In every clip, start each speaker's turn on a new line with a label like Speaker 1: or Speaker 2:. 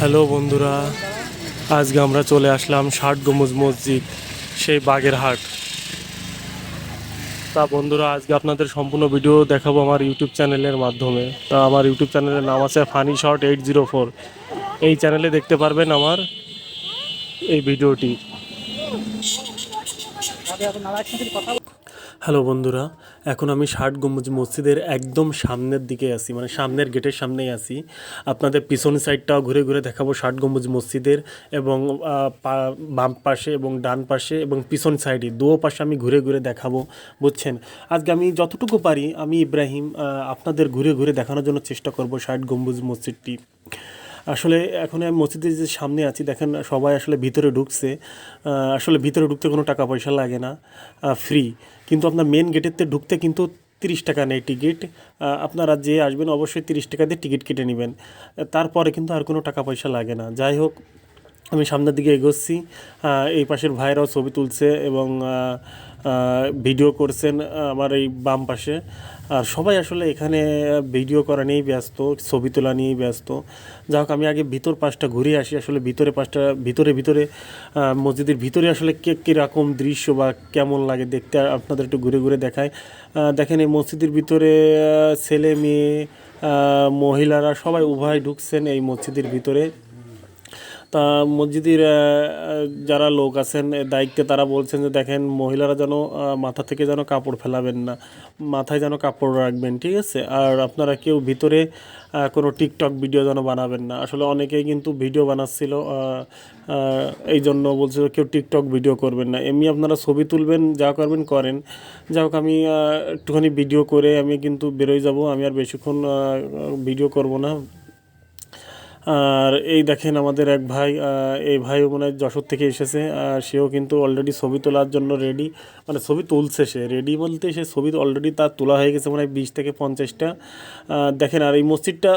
Speaker 1: Hello বন্ধুরা, আজকে আমরা চলে আসলাম ষাট গম্বুজ মসজিদ, সেই বাগেরহাট। তা বন্ধুরা, আজকে আপনাদের সম্পূর্ণ ভিডিও দেখাবো আমার ইউটিউব চ্যানেলের মাধ্যমে। তা আমার ইউটিউব চ্যানেলের নাম আছে funny short eight zero four. এই চ্যানেলে দেখতে পারবেন আমার এই ভিডিওটি। হ্যালো বন্ধুরা এখন আমি ষাট গম্বুজ মসজিদের একদম সামনের দিকে আছি মানে সামনের গেটের সামনেই আছি। আপনাদের পিছন সাইডটাও ঘুরে ঘুরে দেখাবো ষাট গম্বুজ মসজিদের এবং বাম পাশে এবং ডান পাশে এবং পিছন সাইডে দুও পাশে আমি ঘুরে ঘুরে দেখাবো, বুঝছেন? আজকে আমি যতটুকু পারি আমি ইব্রাহিম আপনাদের ঘুরে ঘুরে দেখানোর জন্য চেষ্টা করব ষাট গম্বুজ মসজিদটি। আসলে এখন আমি মসজিদের যে সামনে আছি, দেখেন সবাই আসলে ভিতরে ঢুকছে। আসলে ভিতরে ঢুকতে কোনো টাকা পয়সা লাগে না ফ্রি কিন্তু আপনার মেন গেটেতে ঢুকতে কিন্তু তিরিশ টাকা নেই টিকিট আপনারা যে আসবেন, অবশ্যই তিরিশ টাকা দিয়ে টিকিট কেটে নেবেন। তারপরে কিন্তু আর কোনো টাকা পয়সা লাগে না। যাই হোক আমি সামনের দিকে এগোচ্ছি। এই পাশের ভাইরাও ছবি তুলছে এবং ভিডিও করছেন আমার এই বাম পাশে। আর সবাই আসলে এখানে ভিডিও করা নিয়েই ব্যস্ত, ছবি তোলা নিয়েই ব্যস্ত। যাই হোক, আমি আগে ভিতর পাশটা ঘুরে আসি, আসলে ভিতরে পাশটা, ভিতরে ভিতরে মসজিদের ভিতরে আসলে কে কীরকম দৃশ্য বা কেমন লাগে দেখতে, আপনাদের একটু ঘুরে ঘুরে দেখায় দেখেন এই মসজিদের ভিতরে ছেলে মেয়ে মহিলারা সবাই উভয় ঢুকছেন এই মসজিদের ভিতরে। তা মসজিদের যারা লোক আছেন দায়িত্বে তারা বলছেন যে দেখেন, মহিলারা যেন মাথা থেকে যেন কাপড় ফেলাবেন না, মাথায় যেন কাপড় রাখবেন, ঠিক আছে? আর আপনারা কেউ ভিতরে কোনো টিকটক ভিডিও যেন বানাবেন না। আসলে অনেকেই কিন্তু ভিডিও বানাচ্ছিল এই জন্য বলছিল কেউ টিকটক ভিডিও করবেন না। এমনি আপনারা ছবি তুলবেন, যা করবেন, করেন। যাই হোক, আমি একটুখানি ভিডিও করে আমি কিন্তু বেরোয় যাব। আমি আর বেশিক্ষণ ভিডিও করব না। আর এই দেখেন আমাদের এক ভাই এই ভাইও মনে যশোর থেকে এসেছে, আর সেও কিন্তু অলরেডি ছবি তোলার জন্য রেডি মানে ছবি তুলছে সে। রেডি বলতে সে ছবি অলরেডি তার তোলা হয়ে গেছে মানে বিশ থেকে পঞ্চাশটা। দেখেন, আর এই মসজিদটা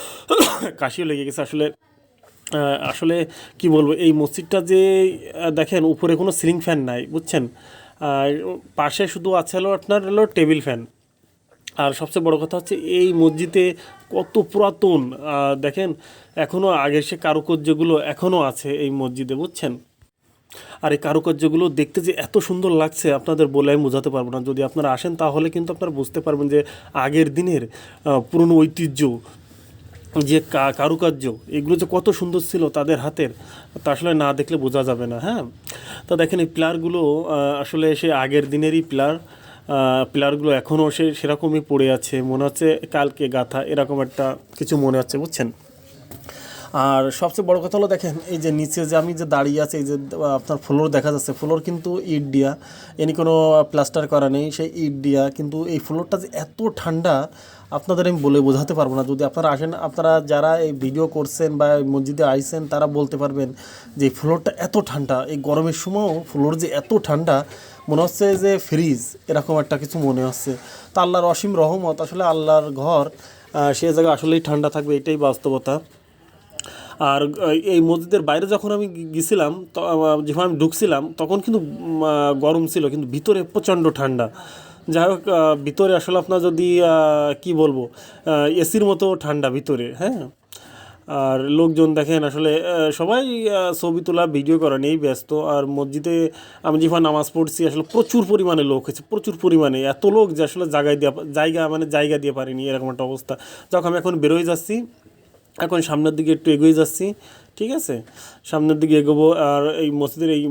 Speaker 1: কাশিও লেগে গেছে আসলে। আসলে কি বলব, এই মসজিদটা যে দেখেন, উপরে কোনো সিলিং ফ্যান নাই, বুঝছেন? আর পাশে শুধু আছে হলো আপনার হলো টেবিল ফ্যান। আর সবচেয়ে বড় কথা হচ্ছে এই মসজিদে কত পুরাতন। দেখেন এখনও আগের সে কারুকার্যগুলো এখনও আছে এই মসজিদে, বুঝছেন? আর এই কারুকার্যগুলো দেখতে যে এত সুন্দর লাগছে, আপনাদের বলে আমি বোঝাতে পারব না। যদি আপনারা আসেন, তাহলে কিন্তু আপনারা বুঝতে পারবেন যে আগের দিনের পুরনো ঐতিহ্য, যে কারুকার্য, এগুলো যে কত সুন্দর ছিল তাদের হাতের, তা আসলে না দেখলে বোঝা যাবে না হ্যাঁ? তা দেখেন, এই প্লারগুলো আসলে সে আগের দিনেরই প্লার প্লারগুলো এখনও সে সেরকমই পড়ে আছে। মনে হচ্ছে কালকে গাথা, এরকম একটা কিছু মনে হচ্ছে, বুঝছেন? আর সবচেয়ে বড় কথা হলো, দেখেন, এই যে নিচে যে আমি যে দাঁড়িয়ে আছি, এই যে আপনার ফ্লোর দেখা যাচ্ছে, ফ্লোর কিন্তু ইট দিয়া, এনি কোনো প্লাস্টার করা নেই সেই ইট দিয়া, কিন্তু এই ফ্লোরটা যে এত ঠান্ডা, আপনাদের আমি বলে বোঝাতে পারব না। যদি আপনারা আসেন, আপনারা যারা এই ভিডিও করছেন বা মসজিদে আইসেন তারা বলতে পারবেন যে ফ্লোরটা এত ঠান্ডা, এই গরমের সময়ও ফ্লোর যে এত ঠান্ডা মনে হচ্ছে যে ফ্রিজ, এরকম একটা কিছু মনে হচ্ছে। তা আল্লাহর অসীম রহমত, আসলে আল্লাহর ঘর সে জায়গায় আসলেই ঠান্ডা থাকবে, এটাই বাস্তবতা। আর এই মসজিদের বাইরে যখন আমি গেছিলাম যখন আমি ঢুকছিলাম, তখন কিন্তু গরম ছিল, কিন্তু ভিতরে প্রচণ্ড ঠান্ডা। যাই হোক ভিতরে আসলে আপনার যদি কি বলব এসির মতো ঠান্ডা ভিতরে হ্যাঁ? আর লোকজন দেখেন আসলে সবাই ছবি তোলা, ভিডিও করা নিয়েই ব্যস্ত। আর মসজিদে আমি যখন নামাজ পড়ছি, আসলে প্রচুর পরিমাণে লোক হয়েছে, প্রচুর পরিমাণে। এত লোক যে আসলে জায়গায় দেওয়া জায়গা মানে জায়গা দিয়ে পারিনি, এরকম একটা অবস্থা। যখন আমি এখন বেরোয় যাচ্ছি। এখন সামনের দিকে একটু এগিয়ে যাচ্ছি, ঠিক আছে? সামনের দিকে এগোবো, আর এই মসজিদের এই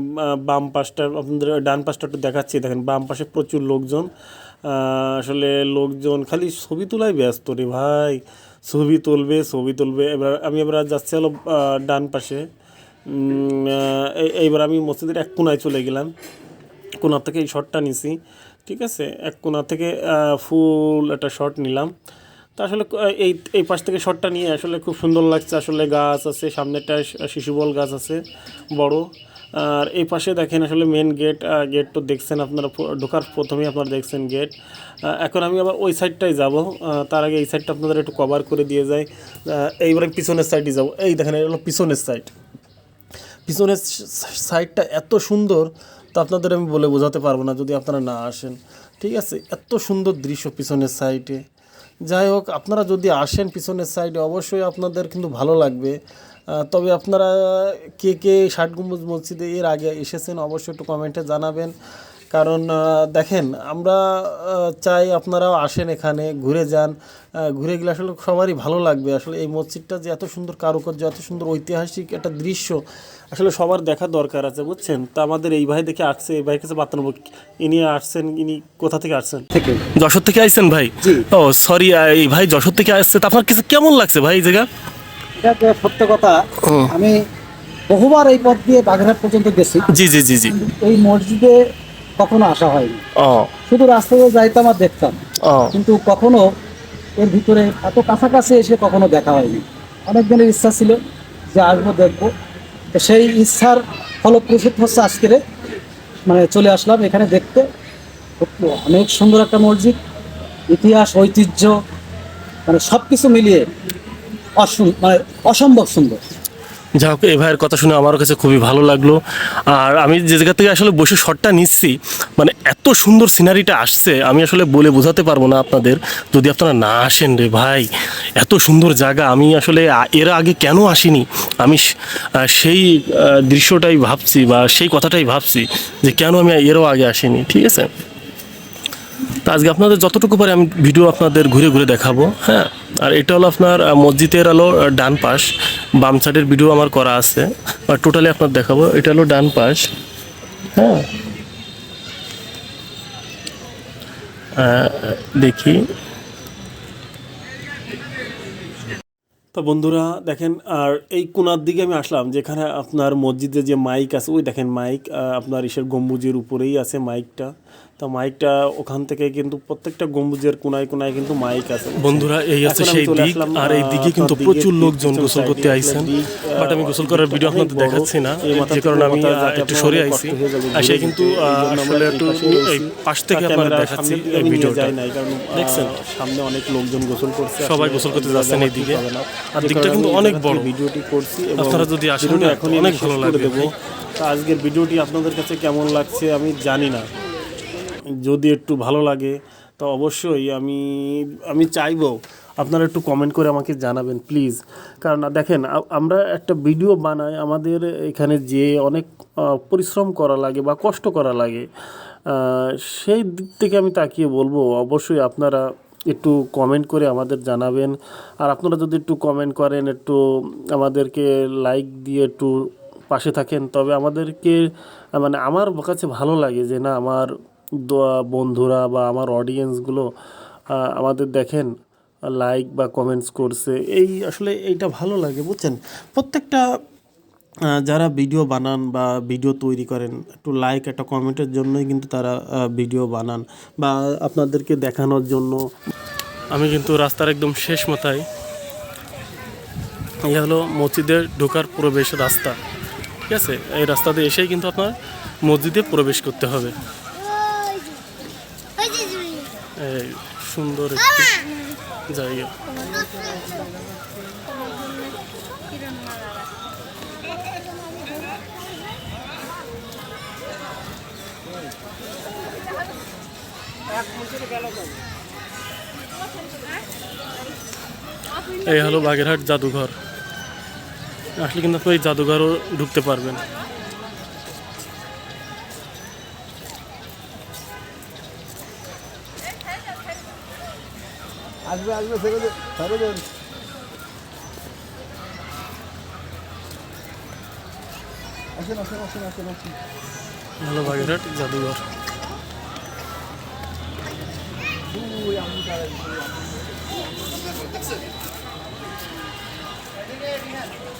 Speaker 1: বাম পাশটা, আপনাদের ডান পাশটা একটু দেখাচ্ছি। দেখেন, বাম পাশে প্রচুর লোকজন। আসলে লোকজন খালি ছবি তোলাই ব্যস্ত রে ভাই। ছবি তুলবে ছবি তুলবে। এবার আমি এবার যাচ্ছি হলো ডান পাশে। এইবার আমি মসজিদের এক কোনায় চলে গেলাম। কোনা থেকে এই শটটা নিছি, ঠিক আছে? এক কোনা থেকে ফুল একটা শট নিলাম। তা আসলে এই এই পাশ থেকে শটটা নিয়ে আসলে খুব সুন্দর লাগছে। আসলে গাছ আছে সামনেটা শিশুবল গাছ আছে, বড়। আর এই পাশে দেখেন আসলে মেন গেট গেট তো দেখছেন আপনারা ঢোকার প্রথমেই আপনারা দেখছেন গেট এখন আমি আবার ওই সাইডটাই যাব। তার আগে এই সাইডটা আপনাদের একটু কভার করে দিয়ে যাই। এইবারে পিছনের সাইডে যাব। এই দেখেন, এটা হলো পিছনের সাইড পিছনের সাইডটা এত সুন্দর, তা আপনাদের আমি বলে বোঝাতে পারব না যদি আপনারা না আসেন। ঠিক আছে? এত সুন্দর দৃশ্য পিছনের সাইডে যাই হোক, আপনারা যদি আসেন পিছনের সাইডে অবশ্যই আপনাদের কিন্তু ভালো লাগবে। তবে আপনারা কে কে ষাট গম্বুজ মসজিদে এর আগে এসেছেন অবশ্যই একটু কমেন্টে জানাবেন। কারণ দেখেন আমরা চাই আপনারাও আসেন এখানে ঘুরে যান। ঘুরে গেলে আসলে সবারই ভালো লাগবে। আসলে এই মসজিদটা যে এত সুন্দর কারুকার্য এত সুন্দর ঐতিহাসিক একটা দৃশ্য আসলে সবার দেখা দরকার আছে বুঝছেন? তা আমাদের এই ভাই দেখে আসছে এই ভাইয়ের কাছে বার্তা নেব। ইনি আসছেন ইনি কোথা থেকে আসছেন? যশোর থেকে আইছেন ভাই? ও সরি এই ভাই যশোর থেকে আসছে। তা আপনার কাছে কেমন লাগছে ভাই এই জায়গা?
Speaker 2: এটা যে সত্য কথা আমি বহুবার এই পথ দিয়ে বাগেরহাট পর্যন্ত গেছি।
Speaker 1: জি জি জি জি।
Speaker 2: এই মসজিদে কখনো আসা হয়নি। শুধু রাস্তা দিয়ে যাইতাম আর দেখতাম। কিন্তু কখনো এর ভিতরে এত কাছাকাছি এসে কখনো দেখা হয়নি। অনেক দিনের ইচ্ছা ছিল যে আসব দেখব। সেই ইচ্ছার ফলপ্রসূত হচ্ছে আজকের মানে চলে আসলাম এখানে দেখতে। অনেক সুন্দর একটা মসজিদ। ইতিহাস ঐতিহ্য মানে সব কিছু মিলিয়ে মানে অসম্ভব সুন্দর।
Speaker 1: যাই হোক এই ভাইয়ের কথা শুনে আমার কাছে খুবই ভালো লাগল। আর আমি যে জায়গা থেকে আসলে বসে শটটা নিচ্ছি মানে এত সুন্দর সিনারিটা আসছে, আমি আসলে বলে বোঝাতে পারব না আপনাদের। যদি আপনারা না আসেন রে ভাই, এত সুন্দর জায়গা, আমি আসলে এর আগে কেন আসিনি? আমি সেই দৃশ্যটাই ভাবছি বা সেই কথাটাই ভাবছি যে কেন আমি এরও আগে আসিনি, ঠিক আছে? তো আজকে আপনাদের যতটুকু পারে আমি ভিডিও আপনাদের ঘুরে ঘুরে দেখাবো হ্যাঁ? আর এটা হলো আপনার মসজিদের আহ, ডান পাশ। বাম সাইডের ভিডিও আমার করা আছে আর টোটালি আপনার দেখাবো। এটা হলো ডান পাশ হ্যাঁ? দেখি। তো বন্ধুরা দেখেন আর এই কোনার দিকে আমি আসলাম যেখানে আপনার মসজিদে যে মাইক আছে ওই দেখেন মাইক আপনার ইসের গম্বুজের উপরেই আছে মাইকটা তো মাইকটা ওখান থেকে কিন্তু প্রত্যেকটা গম্বুজের কোনায় কোনায় কিন্তু মাইক আছে।
Speaker 3: বন্ধুরা এই আছে সেই দিক আর এই দিকে কিন্তু প্রচুর লোকজন গোসল করতে আইছেন। বাট আমি গোসল করার ভিডিও আপনাদের দেখাচ্ছি না
Speaker 1: এই
Speaker 3: যে কারণে আমি একটু সরে আইছি। আসে কিন্তু
Speaker 1: এই
Speaker 3: আসলে একটু এই পাশ থেকে আপনার দেখাচ্ছি এই ভিডিওটা।
Speaker 1: কারণ,
Speaker 3: দেখছেন?
Speaker 1: সামনে অনেক লোকজন গোসল করছে
Speaker 3: সবাই গোসল করতে যাচ্ছেন
Speaker 1: হবে না।
Speaker 3: আর দিকটা কিন্তু অনেক বড়।
Speaker 1: ভিডিওটি করছি
Speaker 3: আপনারা যদি আসেন
Speaker 1: ভিডিওটি
Speaker 3: না,
Speaker 1: এখনই
Speaker 3: অনেক ভালো লাগবে
Speaker 1: আজকের ভিডিওটি আপনাদের কাছে কেমন লাগছে আমি জানি না যদি একটু ভালো লাগে, তো অবশ্যই আমি আমি চাইব আপনারা একটু কমেন্ট করে আমাকে জানাবেন প্লিজ কারণ দেখেন আমরা একটা ভিডিও বানাই, আমাদের এখানে যে অনেক পরিশ্রম করা লাগে বা কষ্ট করা লাগে সেই দিক থেকে আমি তাকিয়ে বলব, অবশ্যই আপনারা একটু কমেন্ট করে আমাদের জানাবেন। আর আপনারা যদি একটু কমেন্ট করেন, একটু আমাদেরকে লাইক দিয়ে একটু পাশে থাকেন, তবে আমাদেরকে মানে আমার কাছে ভালো লাগে যে না, আমার বন্ধুরা বা আমার অডিয়েন্সগুলো আমাদের দেখেন লাইক বা কমেন্টস করছে। এই আসলে এইটা ভালো লাগে, বুঝছেন? প্রত্যেকটা যারা ভিডিও বানান বা ভিডিও তৈরি করেন, একটু লাইক একটা কমেন্টের জন্যই কিন্তু তারা ভিডিও বানান বা আপনাদেরকে দেখানোর জন্য।
Speaker 3: আমি কিন্তু রাস্তার একদম শেষ মাথায়, এই হলো মসজিদের ঢোকার প্রবেশ রাস্তা। ঠিক আছে? এই রাস্তাতে এসেই কিন্তু আপনার মসজিদে প্রবেশ করতে হবে। সুন্দর একটি জায়গা। এই হলো বাগেরহাট জাদুঘর। আসলে কিন্তু আপনি এই জাদুঘরও ঢুকতে পারবেন।
Speaker 2: Azmi azmi sana da sana da Açın açın açın açın
Speaker 3: açın. ভালো বাগেরহাট জাদুঘর Thank you.